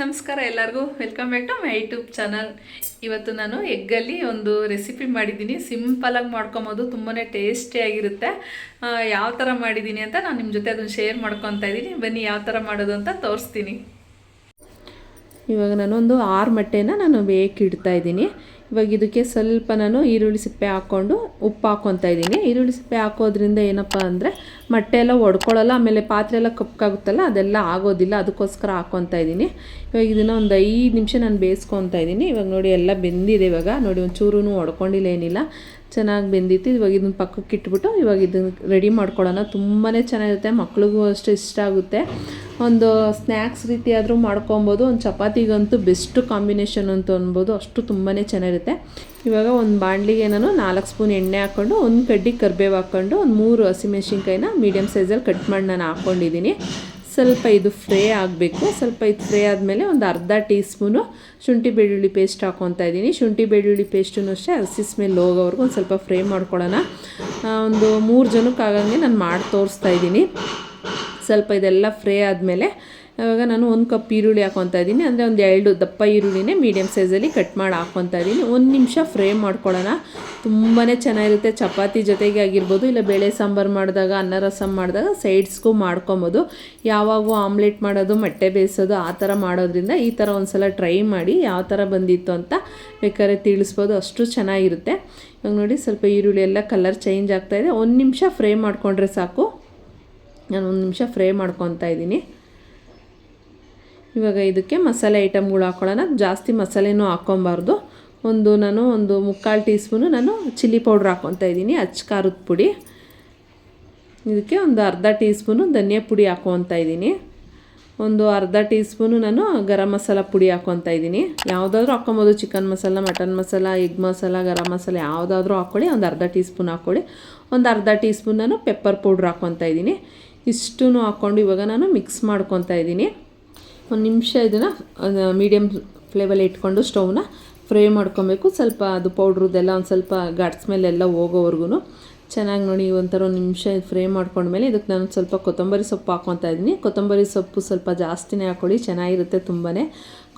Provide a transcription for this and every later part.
ನಮಸ್ಕಾರ ಎಲ್ಲರಿಗೂ. Welcome back to my YouTube channel ಇವತ್ತು ನಾನು ಎಗ್ಗಲ್ಲಿ ಒಂದು ರೆಸಿಪಿ ಮಾಡಿದ್ದೀನಿ. ಸಿಂಪಲಾಗಿ ಮಾಡ್ಕೊಬೋದು. ತುಂಬಾ ಟೇಸ್ಟಿಯಾಗಿರುತ್ತೆ ಯಾವ ಥರ ಮಾಡಿದ್ದೀನಿ ಅಂತ ನಾನು ನಿಮ್ಮ ಜೊತೆ ಅದನ್ನು ಶೇರ್ ಮಾಡ್ಕೊತಾ ಇದ್ದೀನಿ. ಬನ್ನಿ ಯಾವ ಥರ ಮಾಡೋದು ಅಂತ ತೋರಿಸ್ತೀನಿ. ಇವಾಗ ನಾನೊಂದು ಒಂದು ಆರು ಮೊಟ್ಟೆನ ನಾನು ಬೇಕಿಡ್ತಾ ಇದ್ದೀನಿ. ಇವಾಗ ಇದಕ್ಕೆ ಸ್ವಲ್ಪ ನಾನು ಈರುಳ್ಳಿ ಸಿಪ್ಪೆ ಹಾಕ್ಕೊಂಡು ಉಪ್ಪು ಹಾಕ್ಕೊತಾ ಇದ್ದೀನಿ. ಈರುಳ್ಳಿ ಸಿಪ್ಪೆ ಹಾಕೋದ್ರಿಂದ ಏನಪ್ಪ ಅಂದರೆ ಮೊಟ್ಟೆ ಎಲ್ಲ ಒಡ್ಕೊಳ್ಳೋಲ್ಲ, ಆಮೇಲೆ ಪಾತ್ರೆ ಎಲ್ಲ ಕಪ್ಪಾಗುತ್ತಲ್ಲ, ಅದೆಲ್ಲ ಆಗೋದಿಲ್ಲ, ಅದಕ್ಕೋಸ್ಕರ ಹಾಕ್ಕೊತಾ ಇದ್ದೀನಿ. ಇವಾಗ ಇದನ್ನು ಒಂದು ಐದು ನಿಮಿಷ ನಾನು ಬೇಯಿಸ್ಕೊತಾ ಇದ್ದೀನಿ. ಇವಾಗ ನೋಡಿ ಎಲ್ಲ ಬೆಂದಿದೆ ಇವಾಗ. ನೋಡಿ ಒಂಚೂರು ಒಡ್ಕೊಂಡಿಲ್ಲ ಏನಿಲ್ಲ. ಚೆನ್ನಾಗಿ ಬೆಂದಿತ್ತು. ಇವಾಗ ಇದನ್ನ ಪಕ್ಕಕ್ಕೆ ಇಟ್ಬಿಟ್ಟು ಇವಾಗ ಇದನ್ನು ರೆಡಿ ಮಾಡ್ಕೊಳ್ಳೋಣ. ತುಂಬಾ ಚೆನ್ನಾಗಿರುತ್ತೆ. ಮಕ್ಳಿಗೂ ಅಷ್ಟು ಇಷ್ಟ ಆಗುತ್ತೆ. ಒಂದು ಸ್ನ್ಯಾಕ್ಸ್ ರೀತಿ ಆದರೂ ಮಾಡ್ಕೊಬೋದು. ಒಂದು ಚಪಾತಿಗಂತೂ ಬೆಸ್ಟ್ ಕಾಂಬಿನೇಷನ್ ಅಂತ ಅನ್ಬೋದು. ಅಷ್ಟು ತುಂಬಾ ಚೆನ್ನಾಗಿರುತ್ತೆ. ಇವಾಗ ಒಂದು ಬಾಣಲಿಗೆ ನಾನು ನಾಲ್ಕು ಸ್ಪೂನ್ ಎಣ್ಣೆ ಹಾಕ್ಕೊಂಡು, ಒಂದು ಕಡ್ಡಿ ಕರ್ಬೇವು ಹಾಕ್ಕೊಂಡು, ಒಂದು ಮೂರು ಹಸಿಮೆಣ್ಸಿನ್ಕಾಯಿನ ಮೀಡಿಯಮ್ ಸೈಜಲ್ಲಿ ಕಟ್ ಮಾಡಿ ನಾನು ಹಾಕ್ಕೊಂಡಿದ್ದೀನಿ ಸ್ವಲ್ಪ ಇದು ಫ್ರೈ ಆಗಬೇಕು. ಸ್ವಲ್ಪ ಇದು ಫ್ರೈ ಆದಮೇಲೆ ಒಂದು ಅರ್ಧ ಟೀ ಸ್ಪೂನು ಶುಂಠಿ ಬೆಳ್ಳುಳ್ಳಿ ಪೇಸ್ಟ್ ಹಾಕ್ಕೊತಾ ಇದ್ದೀನಿ. ಶುಂಠಿ ಬೆಳ್ಳುಳ್ಳಿ ಪೇಸ್ಟನ್ನು ಅಷ್ಟೇ, ಹಸಿ ಸ್ಮೆಲ್ ಹೋಗೋವರೆಗೂ ಒಂದು ಸ್ವಲ್ಪ ಫ್ರೈ ಮಾಡ್ಕೊಳ್ಳೋಣ. ಒಂದು ಮೂರು ಜನಕ್ಕೆ ಆಗಂಗೆ ನಾನು ಮಾಡಿ ತೋರಿಸ್ತಾ ಇದ್ದೀನಿ. ಸ್ವಲ್ಪ ಇದೆಲ್ಲ ಫ್ರೈ ಆದಮೇಲೆ ಇವಾಗ ನಾನು ಒಂದು ಕಪ್ ಈರುಳ್ಳಿ ಹಾಕೊತಾ ಇದ್ದೀನಿ ಅಂದರೆ ಒಂದು ಎರಡು ದಪ್ಪ ಈರುಳ್ಳಿನೇ ಮೀಡಿಯಮ್ ಸೈಜಲ್ಲಿ ಕಟ್ ಮಾಡಿ ಹಾಕ್ಕೊತಾ ಇದ್ದೀನಿ ಒಂದು ನಿಮಿಷ ಫ್ರೈ ಮಾಡ್ಕೊಳ್ಳೋಣ. ತುಂಬಾ ಚೆನ್ನಾಗಿರುತ್ತೆ. ಚಪಾತಿ ಜೊತೆಗೆ ಆಗಿರ್ಬೋದು, ಇಲ್ಲ ಬೇಳೆ ಸಾಂಬಾರು ಮಾಡಿದಾಗ, ಅನ್ನ ರಸಮ್ ಮಾಡಿದಾಗ ಸೈಡ್ಸ್ಗೂ ಮಾಡ್ಕೊಬೋದು. ಯಾವಾಗೂ ಆಮ್ಲೆಟ್ ಮಾಡೋದು, ಮೊಟ್ಟೆ ಬೇಯಿಸೋದು, ಆ ಥರ ಮಾಡೋದ್ರಿಂದ ಈ ಥರ ಒಂದು ಸಲ ಟ್ರೈ ಮಾಡಿ ಯಾವ ಥರ ಬಂದಿತ್ತು ಅಂತ ಬೇಕಾದ್ರೆ ತಿಳಿಸ್ಬೋದು. ಅಷ್ಟು ಚೆನ್ನಾಗಿರುತ್ತೆ. ಇವಾಗ ನೋಡಿ, ಸ್ವಲ್ಪ ಈರುಳ್ಳಿ ಎಲ್ಲ ಕಲರ್ ಚೇಂಜ್ ಆಗ್ತಾಯಿದೆ ಒಂದು ನಿಮಿಷ ಫ್ರೈ ಮಾಡಿಕೊಂಡ್ರೆ ಸಾಕು. ನಾನು ಒಂದು ನಿಮಿಷ ಫ್ರೈ ಮಾಡ್ಕೊತಾ ಇದ್ದೀನಿ. ಇವಾಗ ಇದಕ್ಕೆ ಮಸಾಲೆ ಐಟಮ್ಗಳು ಹಾಕ್ಕೊಳ್ಳೋಣ ಜಾಸ್ತಿ ಮಸಾಲೆನೂ ಹಾಕ್ಕೊಬಾರ್ದು. ಒಂದು ನಾನು ಒಂದು ಮುಕ್ಕಾಲು ಟೀ ಸ್ಪೂನು ನಾನು ಚಿಲ್ಲಿ ಪೌಡ್ರ್ ಹಾಕ್ಕೊತಾ ಇದ್ದೀನಿ, ಅಚ್ಚ ಖಾರದ ಪುಡಿ. ಇದಕ್ಕೆ ಒಂದು ಅರ್ಧ ಟೀ ಸ್ಪೂನು ಧನಿಯಾ ಪುಡಿ ಹಾಕ್ಕೊತಾ ಇದ್ದೀನಿ. ಒಂದು ಅರ್ಧ ಟೀ ಸ್ಪೂನು ನಾನು ಗರಂ ಮಸಾಲ ಪುಡಿ ಹಾಕ್ಕೊತಾ ಇದ್ದೀನಿ. ಯಾವುದಾದ್ರೂ ಹಾಕ್ಕೊಬೋದು chicken masala mutton masala egg masala, garam masala, ಯಾವುದಾದ್ರೂ ಹಾಕ್ಕೊಳ್ಳಿ. ಒಂದು ಅರ್ಧ ಟೀ ಸ್ಪೂನ್ ಹಾಕ್ಕೊಳ್ಳಿ. ಒಂದು ಅರ್ಧ ಟೀ ಸ್ಪೂನ್ ನಾನು ಪೆಪ್ಪರ್ ಪೌಡ್ರ್ ಹಾಕ್ಕೊತಾ ಇದ್ದೀನಿ. ಇಷ್ಟೂ ಹಾಕ್ಕೊಂಡು ಇವಾಗ ನಾನು ಮಿಕ್ಸ್ ಮಾಡ್ಕೊತಾ ಇದ್ದೀನಿ. ಒಂದು ನಿಮಿಷ ಇದನ್ನು ಮೀಡಿಯಮ್ ಫ್ಲೇವಲ್ಲಿ ಇಟ್ಕೊಂಡು ಸ್ಟೌವ್ನ ಫ್ರೈ ಮಾಡ್ಕೊಬೇಕು. ಸ್ವಲ್ಪ ಅದು ಪೌಡ್ರದ್ದೆಲ್ಲ ಒಂದು ಸ್ವಲ್ಪ ಗಾಡ್ಸ್ ಮೇಲೆಲ್ಲ ಹೋಗೋವರೆಗೂ ಚೆನ್ನಾಗಿ ನೋಡಿ ಒಂಥರ ಒಂದು ನಿಮಿಷ ಫ್ರೈ ಮಾಡ್ಕೊಂಡ್ಮೇಲೆ ಇದಕ್ಕೆ ನಾನು ಸ್ವಲ್ಪ ಕೊತ್ತಂಬರಿ ಸೊಪ್ಪು ಹಾಕ್ಕೊತಾ ಇದ್ದೀನಿ. ಕೊತ್ತಂಬರಿ ಸೊಪ್ಪು ಸ್ವಲ್ಪ ಜಾಸ್ತಿನೇ ಹಾಕ್ಕೊಳ್ಳಿ ಚೆನ್ನಾಗಿರುತ್ತೆ ತುಂಬಾ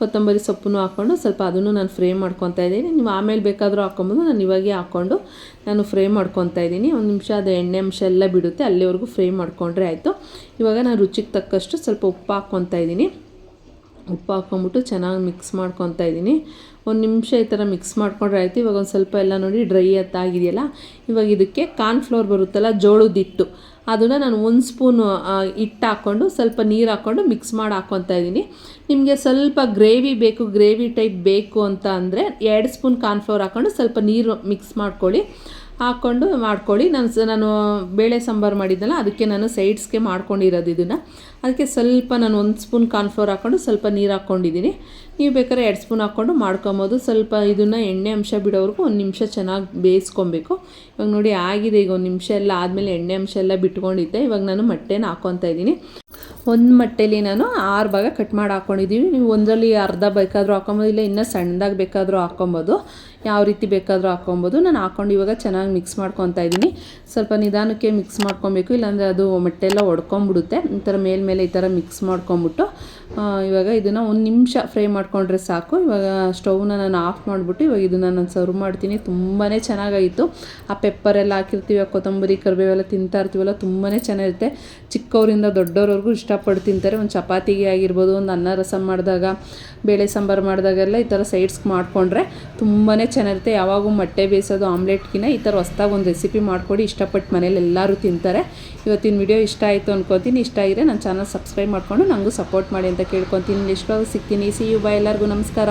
ಕೊತ್ತಂಬರಿ ಸೊಪ್ಪನ್ನು ಹಾಕ್ಕೊಂಡು ಸ್ವಲ್ಪ ಅದನ್ನು ನಾನು ಫ್ರೈ ಮಾಡ್ಕೊತಾ ಇದ್ದೀನಿ. ನೀವು ಆಮೇಲೆ ಬೇಕಾದರೂ ಹಾಕ್ಕೊಬೋದು. ನಾನು ಇವಾಗೇ ಹಾಕ್ಕೊಂಡು ನಾನು ಫ್ರೈ ಮಾಡ್ಕೊತಾ ಇದ್ದೀನಿ. ಒಂದು ನಿಮಿಷ ಅದು ಎಣ್ಣೆ ಅಂಶ ಎಲ್ಲ ಬಿಡುತ್ತೆ. ಅಲ್ಲಿವರೆಗೂ ಫ್ರೈ ಮಾಡಿಕೊಂಡ್ರೆ ಆಯಿತು. ಇವಾಗ ನಾನು ರುಚಿಗೆ ತಕ್ಕಷ್ಟು ಸ್ವಲ್ಪ ಉಪ್ಪು ಹಾಕ್ಕೊತಾ ಇದ್ದೀನಿ. ಉಪ್ಪು ಹಾಕ್ಕೊಂಬಿಟ್ಟು ಚೆನ್ನಾಗಿ ಮಿಕ್ಸ್ ಮಾಡ್ಕೊತಾ ಇದ್ದೀನಿ. ಒಂದು ನಿಮಿಷ ಈ ಥರ ಮಿಕ್ಸ್ ಮಾಡ್ಕೊಂಡ್ರೆ ಆಯಿತು. ಇವಾಗ ಒಂದು ಸ್ವಲ್ಪ ಎಲ್ಲ ನೋಡಿ ಡ್ರೈ ಆಗಿದೆಯಲ್ಲ ಇವಾಗ ಇದಕ್ಕೆ ಕಾರ್ನ್ಫ್ಲೋರ್ ಬರುತ್ತಲ್ಲ, ಜೋಳದ ಹಿಟ್ಟು. ಅದನ್ನು ನಾನು ಒಂದು ಸ್ಪೂನು ಹಿಟ್ಟು ಹಾಕ್ಕೊಂಡು ಸ್ವಲ್ಪ ನೀರು ಹಾಕ್ಕೊಂಡು ಮಿಕ್ಸ್ ಮಾಡಿ ಹಾಕ್ಕೊತಾ ಇದ್ದೀನಿ. ನಿಮಗೆ ಸ್ವಲ್ಪ ಗ್ರೇವಿ ಬೇಕು ಗ್ರೇವಿ ಟೈಪ್ ಬೇಕು ಅಂತ ಅಂದರೆ ಎರಡು ಸ್ಪೂನ್ ಕಾರ್ನ್ಫ್ಲೋರ್ ಹಾಕ್ಕೊಂಡು ಸ್ವಲ್ಪ ನೀರು ಮಿಕ್ಸ್ ಮಾಡ್ಕೊಳ್ಳಿ. ಹಾಕ್ಕೊಂಡು ಮಾಡ್ಕೊಳ್ಳಿ. ನಾನು ನಾನು ಬೇಳೆ ಸಾಂಬಾರು ಮಾಡಿದ್ದಲ್ಲ, ಅದಕ್ಕೆ ನಾನು ಸೈಡ್ಸ್ಗೆ ಮಾಡ್ಕೊಂಡಿರೋದು ಇದನ್ನು. ಅದಕ್ಕೆ ಸ್ವಲ್ಪ ನಾನು ಒಂದು ಸ್ಪೂನ್ ಕಾರ್ನ್ಫ್ಲೋರ್ ಹಾಕ್ಕೊಂಡು ಸ್ವಲ್ಪ ನೀರು ಹಾಕ್ಕೊಂಡಿದ್ದೀನಿ. ನೀವು ಬೇಕಾದ್ರೆ ಎರಡು ಸ್ಪೂನ್ ಹಾಕ್ಕೊಂಡು ಮಾಡ್ಕೊಬೋದು. ಸ್ವಲ್ಪ ಇದನ್ನು ಎಣ್ಣೆ ಅಂಶ ಬಿಡೋವರೆಗೂ ಒಂದು ನಿಮಿಷ ಚೆನ್ನಾಗಿ ಬೇಯಿಸ್ಕೊಬೇಕು. ಇವಾಗ ನೋಡಿ ಆಗಿದೆ, ಈಗ ಒಂದು ನಿಮಿಷ ಎಲ್ಲ ಆದಮೇಲೆ ಎಣ್ಣೆ ಅಂಶ ಎಲ್ಲ ಬಿಟ್ಕೊಂಡಿದ್ದೆ. ಇವಾಗ ನಾನು ಮೊಟ್ಟೆನ ಹಾಕ್ಕೊತಾ ಇದ್ದೀನಿ. ಒಂದು ಮಟ್ಟೆಲಿ ನಾನು ಆರು ಭಾಗ ಕಟ್ ಮಾಡಿ ಹಾಕ್ಕೊಂಡಿದ್ದೀವಿ ನೀವು ಒಂದರಲ್ಲಿ ಅರ್ಧ ಬೇಕಾದರೂ ಹಾಕೊಬೋದು ಇಲ್ಲ ಇನ್ನೂ ಸಣ್ಣದಾಗಿ ಬೇಕಾದರೂ ಹಾಕ್ಕೊಬೋದು. ಯಾವ ರೀತಿ ಬೇಕಾದರೂ ಹಾಕ್ಕೊಬೋದು ನಾನು ಹಾಕ್ಕೊಂಡು ಇವಾಗ ಚೆನ್ನಾಗಿ ಮಿಕ್ಸ್ ಮಾಡ್ಕೊತಾ ಇದ್ದೀನಿ. ಸ್ವಲ್ಪ ನಿಧಾನಕ್ಕೆ ಮಿಕ್ಸ್ ಮಾಡ್ಕೊಬೇಕು. ಇಲ್ಲಾಂದರೆ ಅದು ಮೊಟ್ಟೆ ಎಲ್ಲ ಒಡ್ಕೊಂಬಿಡುತ್ತೆ. ಈ ಥರ ಮೇಲ್ಮೇಲೆ ಈ ಥರ ಮಿಕ್ಸ್ ಮಾಡ್ಕೊಂಬಿಟ್ಟು ಇವಾಗ ಇದನ್ನು ಒಂದು ನಿಮಿಷ ಫ್ರೈ ಮಾಡಿಕೊಂಡ್ರೆ ಸಾಕು. ಇವಾಗ ಸ್ಟೌವ್ನ ನಾನು ಆಫ್ ಮಾಡಿಬಿಟ್ಟು ಇವಾಗ ಇದನ್ನು ನಾನು ಸರ್ವ್ ಮಾಡ್ತೀನಿ. ತುಂಬಾ ಚೆನ್ನಾಗಾಯಿತು ಆ ಪೆಪ್ಪರೆಲ್ಲ ಹಾಕಿರ್ತೀವಿ ಕೊತ್ತಂಬರಿ, ಕರಿಬೇವೆಲ್ಲ ತಿಂತಾ ಇರ್ತೀವಲ್ಲ ತುಂಬಾ ಚೆನ್ನಾಗಿರುತ್ತೆ. ಚಿಕ್ಕವರಿಂದ ದೊಡ್ಡವ್ರವ್ರಿಗೂ ಇಷ್ಟಪಟ್ಟು ತಿಂತಾರೆ. ಒಂದು ಚಪಾತಿಗೆ ಆಗಿರ್ಬೋದು, ಒಂದು ಅನ್ನ ರಸಂ ಮಾಡಿದಾಗ, ಬೇಳೆ ಸಾಂಬಾರು ಮಾಡಿದಾಗೆಲ್ಲ ಈ ಥರ ಸೈಡ್ಸ್ಗೆ ಮಾಡಿಕೊಂಡ್ರೆ ತುಂಬಾ ಚೆನ್ನಾಗಿರುತ್ತೆ ಯಾವಾಗೂ ಮೊಟ್ಟೆ ಬೇಯಿಸೋದು, ಆಮ್ಲೆಟ್ಗಿನ ಈ ಥರ ಹೊಸ್ದಾಗಿ ಒಂದು ರೆಸಿಪಿ ಮಾಡಿಕೊಡಿ. ಇಷ್ಟಪಟ್ಟು ಮನೇಲಿ ಎಲ್ಲರೂ ತಿಂತಾರೆ. ಇವತ್ತಿನ ವಿಡಿಯೋ ಇಷ್ಟ ಆಯಿತು ಅನ್ಕೋತೀನಿ. ಇಷ್ಟ ಆಗಿದ್ರೆ ನನ್ನ ಚಾನಲ್ ಸಬ್ಸ್ಕ್ರೈಬ್ ಮಾಡಿಕೊಂಡು ನನಗೂ ಸಪೋರ್ಟ್ ಮಾಡಿ ಅಂತ ಕೇಳ್ಕೊತೀನಿ. ನೆಕ್ಸ್ಟ್ ಸಿಗ್ತೀನಿ. ಸಿ ಯು ಬೈ ಎಲ್ಲರಿಗೂ ನಮಸ್ಕಾರ.